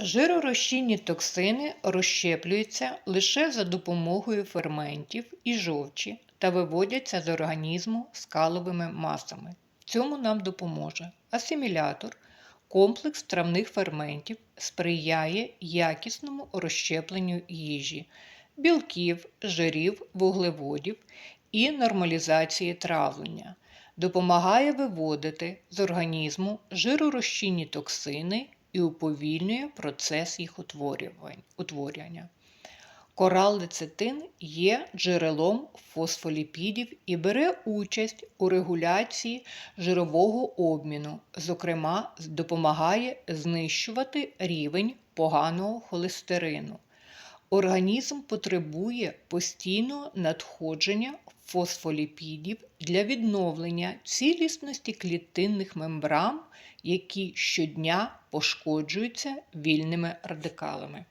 Жиророзчинні токсини розщеплюються лише за допомогою ферментів і жовчі та виводяться з організму скаловими масами. Цьому нам допоможе асимілятор. Комплекс травних ферментів сприяє якісному розщепленню їжі, білків, жирів, вуглеводів і нормалізації травлення, допомагає виводити з організму жиророзчинні токсини і уповільнює процес їх утворювання. утворення. Кораллецитин є джерелом фосфоліпідів і бере участь у регуляції жирового обміну, зокрема, допомагає знищувати рівень поганого холестерину. Організм потребує постійного надходження фосфоліпідів для відновлення цілісності клітинних мембран, які щодня пошкоджуються вільними радикалами.